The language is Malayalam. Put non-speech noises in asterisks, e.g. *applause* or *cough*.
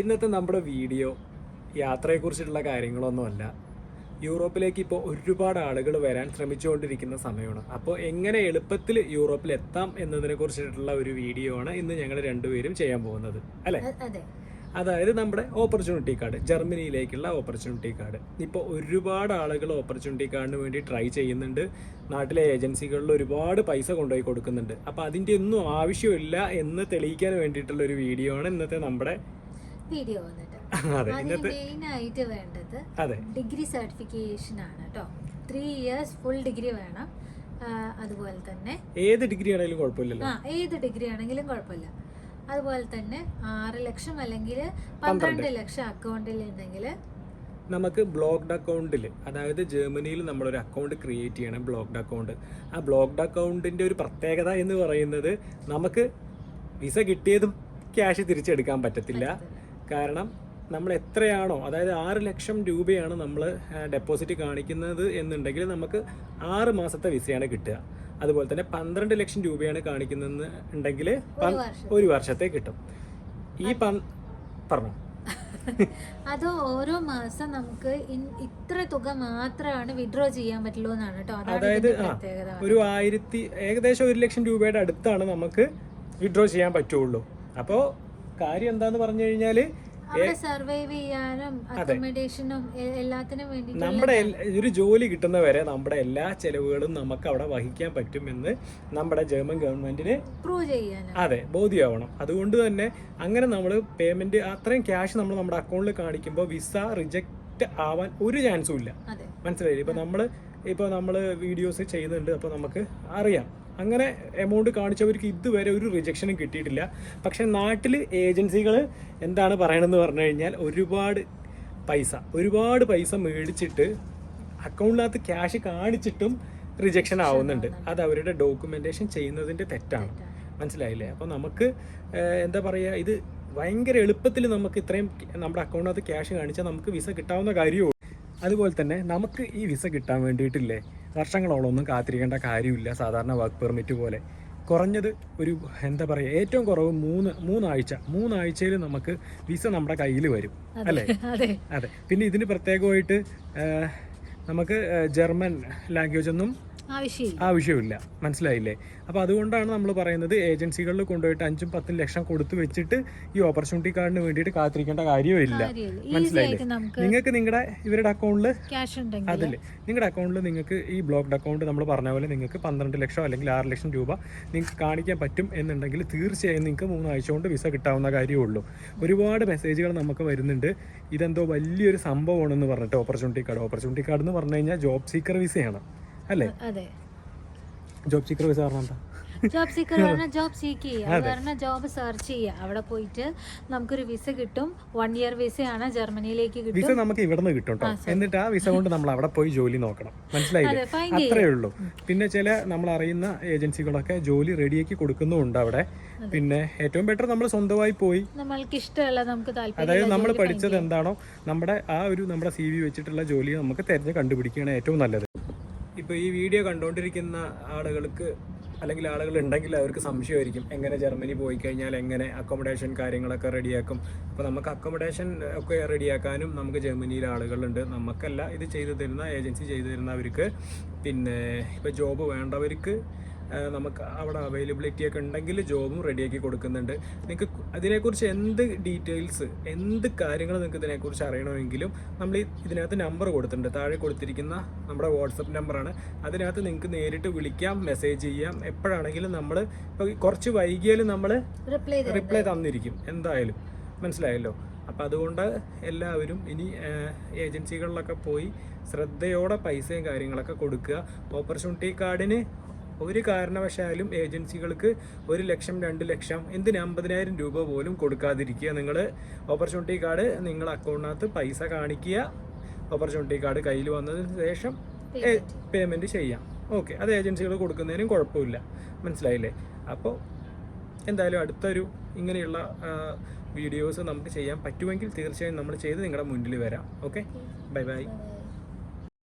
ഇന്നത്തെ നമ്മുടെ വീഡിയോ യാത്രയെക്കുറിച്ചിട്ടുള്ള കാര്യങ്ങളൊന്നുമല്ല. യൂറോപ്പിലേക്ക് ഇപ്പോൾ ഒരുപാട് ആളുകൾ വരാൻ ശ്രമിച്ചുകൊണ്ടിരിക്കുന്ന സമയമാണ്. അപ്പോൾ എങ്ങനെ എളുപ്പത്തിൽ യൂറോപ്പിൽ എത്താം എന്നതിനെ കുറിച്ചിട്ടുള്ള ഒരു വീഡിയോ ആണ് ഇന്ന് ഞങ്ങൾ രണ്ടുപേരും ചെയ്യാൻ പോകുന്നത്. അല്ലേ? അതെ. അതായത് നമ്മുടെ ഓപ്പർച്യൂണിറ്റി കാർഡ് ജർമ്മനിയിലേക്കുള്ള ഓപ്പർച്യൂണിറ്റി കാർഡ് ഇപ്പോൾ ഒരുപാട് ആളുകൾ ഓപ്പർച്യൂണിറ്റി കാർഡിന് വേണ്ടി ട്രൈ ചെയ്യുന്നുണ്ട്. നാട്ടിലെ ഏജൻസികളിൽ ഒരുപാട് പൈസ കൊണ്ടുപോയി കൊടുക്കുന്നുണ്ട്. അപ്പോൾ അതിന്റെ ഒന്നും ആവശ്യമില്ല എന്ന് തെളിയിക്കാൻ വേണ്ടിയിട്ടുള്ള ഒരു വീഡിയോ ആണ് ഇന്നത്തെ നമ്മുടെ വീഡിയോ വന്നിട്ട്. *laughs* അതിന് മെയിൻ ആയിട്ട് വേണ്ടത് ഡിഗ്രി സർട്ടിഫിക്കേഷൻ ആണ് കേട്ടോ ത്രീ ഇയേഴ്സ് ഫുൾ ഡിഗ്രി വേണം. അതുപോലെ തന്നെ ഏത് ഡിഗ്രി ആണെങ്കിലും കുഴപ്പമില്ലല്ലോ. ആ ഏത് ഡിഗ്രി ആണെങ്കിലും കുഴപ്പമില്ല. അതുപോലെ തന്നെ ആറ് ലക്ഷം അല്ലെങ്കിൽ പന്ത്രണ്ട്. ലക്ഷം അക്കൗണ്ടിൽ ഉണ്ടെങ്കിൽ നമുക്ക് ബ്ലോക്ക്ഡ് അക്കൗണ്ടിൽ അതായത് ജർമ്മനിയിൽ നമ്മളൊരു അക്കൗണ്ട് ക്രിയേറ്റ് ചെയ്യണം ബ്ലോക്ക്ഡ് അക്കൗണ്ട് ആ ബ്ലോക്ക്ഡ് അക്കൗണ്ടിന്റെ ഒരു പ്രത്യേകത എന്ന് പറയുന്നത് നമുക്ക് വിസ കിട്ടിയതും ക്യാഷ് തിരിച്ചെടുക്കാൻ പറ്റത്തില്ല. കാരണം നമ്മൾ എത്രയാണോ അതായത് ആറ് ലക്ഷം രൂപയാണ് നമ്മൾ ഡെപ്പോസിറ്റ് കാണിക്കുന്നത് എന്നുണ്ടെങ്കിൽ നമുക്ക് ആറ് മാസത്തെ വിസയാണ് കിട്ടുക. അതുപോലെ തന്നെ പന്ത്രണ്ട് ലക്ഷം രൂപയാണ് കാണിക്കുന്നത് ഉണ്ടെങ്കിൽ ഒരു വർഷം. വർഷത്തെ കിട്ടും. ഈ പറഞ്ഞു. അത് *laughs* ഓരോ മാസം നമുക്ക് ഇത്ര തുക മാത്രമാണ് വിഡ്രോ ചെയ്യാൻ പറ്റുള്ളൂ എന്നാണ് കേട്ടോ. അതായത് ഒരു ആയിരത്തി ഏകദേശം ഒരു ലക്ഷം രൂപയുടെ അടുത്താണ് നമുക്ക് വിഡ്രോ ചെയ്യാൻ പറ്റുള്ളൂ. അപ്പോൾ കാര്യം എന്താന്ന് പറഞ്ഞു കഴിഞ്ഞാൽ സർവൈവ് ചെയ്യാനും അക്കോമഡേഷനും എല്ലാത്തിനും വേണ്ടി നമ്മുടെ ഒരു ജോലി കിട്ടുന്നവരെ നമ്മുടെ എല്ലാ ചെലവുകളും നമുക്ക് അവിടെ വഹിക്കാൻ പറ്റുമെന്ന് നമ്മുടെ ജർമ്മൻ ഗവൺമെന്റിന് പ്രൂവ് ചെയ്യാൻ അതെ ബോധ്യമാവണം. അതുകൊണ്ട് തന്നെ അങ്ങനെ നമ്മൾ പേയ്മെന്റ് അത്രയും ക്യാഷ് നമ്മൾ നമ്മുടെ അക്കൗണ്ടിൽ കാണിക്കുമ്പോൾ വിസ റിജക്റ്റ് ആവാൻ ഒരു ചാൻസും ഇല്ല. മനസ്സിലായില്ലേ? ഇപ്പൊ നമ്മൾ ഇപ്പൊ നമ്മൾ വീഡിയോസ് ചെയ്യുന്നുണ്ട് അപ്പൊ നമുക്ക് അറിയാം. അങ്ങനെ എമൗണ്ട് കാണിച്ചവർക്ക് ഇതുവരെ ഒരു റിജക്ഷനും കിട്ടിയിട്ടില്ല. പക്ഷേ നാട്ടിൽ ഏജൻസികൾ എന്താണ് പറയണമെന്ന് പറഞ്ഞു കഴിഞ്ഞാൽ ഒരുപാട് പൈസ ഒരുപാട് പൈസ മേടിച്ചിട്ട് അക്കൗണ്ടിനകത്ത് ക്യാഷ് കാണിച്ചിട്ടും റിജക്ഷൻ ആവുന്നുണ്ട്. അത് അവരുടെ ഡോക്യുമെന്റേഷൻ ചെയ്യുന്നതിന്റെ തെറ്റാണ്. മനസ്സിലായില്ലേ? അപ്പോൾ നമുക്ക് എന്താ പറയുക ഇത് ഭയങ്കര എളുപ്പത്തിൽ നമുക്ക് ഇത്രയും നമ്മുടെ അക്കൗണ്ടിനകത്ത് ക്യാഷ് കാണിച്ചാൽ നമുക്ക് വിസ കിട്ടാവുന്ന കാര്യവും അതുപോലെ തന്നെ നമുക്ക് ഈ വിസ കിട്ടാൻ വേണ്ടിയിട്ടില്ലേ? വർഷങ്ങളോളം ഒന്നും കാത്തിരിക്കേണ്ട കാര്യമില്ല സാധാരണ വർക്ക് പെർമിറ്റ് പോലെ. കുറഞ്ഞത് ഒരു എന്താ പറയുക ഏറ്റവും കുറവ് മൂന്ന് മൂന്നാഴ്ച. മൂന്നാഴ്ചയിൽ നമുക്ക് വിസ നമ്മുടെ കയ്യിൽ വരും. അല്ലേ? അതെ. അതെ. പിന്നെ ഇതിന് പ്രത്യേകമായിട്ട് നമുക്ക് ജർമ്മൻ ലാംഗ്വേജ് ഒന്നും ആവശ്യമില്ല. മനസ്സിലായില്ലേ? അപ്പോൾ അതുകൊണ്ടാണ് നമ്മൾ പറയുന്നത് ഏജൻസികളിൽ കൊണ്ടുപോയിട്ട് അഞ്ചും പത്തും ലക്ഷം കൊടുത്തു വെച്ചിട്ട് ഈ ഓപ്പർച്യൂണിറ്റി കാർഡിന് വേണ്ടിയിട്ട് കാത്തിരിക്കേണ്ട കാര്യമില്ല. മനസ്സിലായില്ലേ? നിങ്ങൾക്ക് നിങ്ങളുടെ ഇവരുടെ അക്കൗണ്ടിൽ അതില്ലേ. നിങ്ങളുടെ അക്കൗണ്ടിൽ നിങ്ങൾക്ക് ഈ ബ്ലോക്ക്ഡ് അക്കൗണ്ട് നമ്മൾ പറഞ്ഞ പോലെ നിങ്ങൾക്ക് പന്ത്രണ്ട് ലക്ഷം അല്ലെങ്കിൽ ആറ് ലക്ഷം രൂപ നിങ്ങൾക്ക് കാണിക്കാൻ പറ്റും എന്നുണ്ടെങ്കിൽ തീർച്ചയായും നിങ്ങൾക്ക് മൂന്നാഴ്ച കൊണ്ട് വിസ കിട്ടാവുന്ന കാര്യമേ ഉള്ളൂ ഒരുപാട് മെസ്സേജുകൾ നമുക്ക് വരുന്നുണ്ട്. ഇതെന്തോ വലിയൊരു സംഭവമാണെന്ന് പറഞ്ഞിട്ട് ഓപ്പർച്യൂണിറ്റി കാർഡ്. ഓപ്പർച്യൂണിറ്റി കാർഡ് എന്ന് പറഞ്ഞു കഴിഞ്ഞാൽ ജോബ് സീക്കർ വിസയാണ്. അല്ലേ? അതെ. ജോബ് സീക്കർ വിസ പറഞ്ഞാൽ എന്താ? ജോബ് സീക്കർ പറഞ്ഞാൽ ജോബ് സീക്ക് ചെയ്യുക. പറഞ്ഞാൽ ജോബ് സെർച്ച് ചെയ്യുക. അവിടെ പോയിട്ട് നമുക്കൊരു വിസ കിട്ടും. വൺ ഇയർ വിസയാണ് ജർമ്മനിയിലേക്ക് വിസ നമുക്ക് ഇവിടെ നിന്ന് കിട്ടും കേട്ടോ എന്നിട്ട് ആ വിസ കൊണ്ട് നമ്മൾ അവിടെ പോയി ജോലി നോക്കണം. മനസ്സിലായില്ലേ? അതെ അത്രേ ഉള്ളൂ. പിന്നെ ചില നമ്മൾ അറിയുന്ന ഏജൻസികളൊക്കെ ജോലി റെഡിയാക്കി കൊടുക്കുന്നുമുണ്ട് അവിടെ. പിന്നെ ഏറ്റവും ബെറ്റർ നമ്മൾ സ്വന്തമായി പോയി. നമ്മൾക്ക് ഇഷ്ടമുള്ള നമുക്ക് അതായത് നമ്മൾ പഠിച്ചത് എന്താണോ നമ്മുടെ ആ ഒരു നമ്മുടെ സി വി വെച്ചിട്ടുള്ള ജോലി നമുക്ക് തിരഞ്ഞ് കണ്ടുപിടിക്കുകയാണ് ഏറ്റവും നല്ലത്. ഇപ്പോൾ ഈ വീഡിയോ കണ്ടുകൊണ്ടിരിക്കുന്ന ആളുകൾക്ക് അല്ലെങ്കിൽ ആളുകൾ ഉണ്ടെങ്കിൽ അവർക്ക് സംശയമായിരിക്കും. എങ്ങനെ ജർമ്മനി പോയി കഴിഞ്ഞാൽ എങ്ങനെ അക്കോമഡേഷൻ കാര്യങ്ങളൊക്കെ റെഡിയാക്കും അപ്പോൾ നമുക്ക് അക്കോമഡേഷൻ ഒക്കെ റെഡിയാക്കാനും നമുക്ക് ജർമ്മനിയിൽ ആളുകളുണ്ട്. നമുക്കല്ല ഇത് ചെയ്തു തരുന്ന ഏജൻസി ചെയ്തു തരുന്നവർക്ക് പിന്നെ ഇപ്പോൾ ജോബ് വേണ്ടവർക്ക് നമുക്ക് അവിടെ അവൈലബിലിറ്റി ഒക്കെ ഉണ്ടെങ്കിൽ ജോബും റെഡിയാക്കി കൊടുക്കുന്നുണ്ട്. നിങ്ങൾക്ക് അതിനെക്കുറിച്ച് എന്ത് ഡീറ്റെയിൽസ് എന്ത് കാര്യങ്ങൾ നിങ്ങൾക്ക് ഇതിനെക്കുറിച്ച് അറിയണമെങ്കിലും നമ്മൾ ഈ ഇതിനകത്ത് നമ്പർ കൊടുത്തിട്ടുണ്ട്. താഴെ കൊടുത്തിരിക്കുന്ന നമ്മുടെ വാട്സപ്പ് നമ്പറാണ് അതിനകത്ത് നിങ്ങൾക്ക് നേരിട്ട് വിളിക്കാം മെസ്സേജ് ചെയ്യാം. എപ്പോഴാണെങ്കിലും നമ്മൾ ഇപ്പോൾ കുറച്ച് വൈകിയാലും നമ്മൾ റിപ്ലൈ റിപ്ലൈ തന്നിരിക്കും. എന്തായാലും. മനസ്സിലായല്ലോ? അപ്പോൾ അതുകൊണ്ട് എല്ലാവരും ഇനി ഏജൻസികളിലൊക്കെ പോയി ശ്രദ്ധയോടെ പൈസയും കാര്യങ്ങളൊക്കെ കൊടുക്കുക. ഓപ്പർച്യൂണിറ്റി കാർഡിന് ഒരു കാരണവശാലും ഏജൻസികൾക്ക് ഒരു ലക്ഷം രണ്ട് ലക്ഷം എന്തിന് അമ്പതിനായിരം രൂപ പോലും കൊടുക്കാതിരിക്കുക. നിങ്ങൾ ഓപ്പർച്യൂണിറ്റി കാർഡ് നിങ്ങൾ അക്കൗണ്ടിനകത്ത് പൈസ കാണിക്കുക. ഓപ്പർച്യൂണിറ്റി കാർഡ് കയ്യിൽ വന്നതിന് ശേഷം പേയ്മെന്റ് ചെയ്യാം. ഓക്കെ അത് ഏജൻസികൾ കൊടുക്കുന്നതിനും കുഴപ്പമില്ല. മനസ്സിലായില്ലേ? അപ്പോൾ എന്തായാലും അടുത്തൊരു ഇങ്ങനെയുള്ള വീഡിയോസ് നമുക്ക് ചെയ്യാൻ പറ്റുമെങ്കിൽ തീർച്ചയായും നമ്മൾ ചെയ്ത് നിങ്ങളുടെ മുന്നിൽ വരാം. Okay bye bye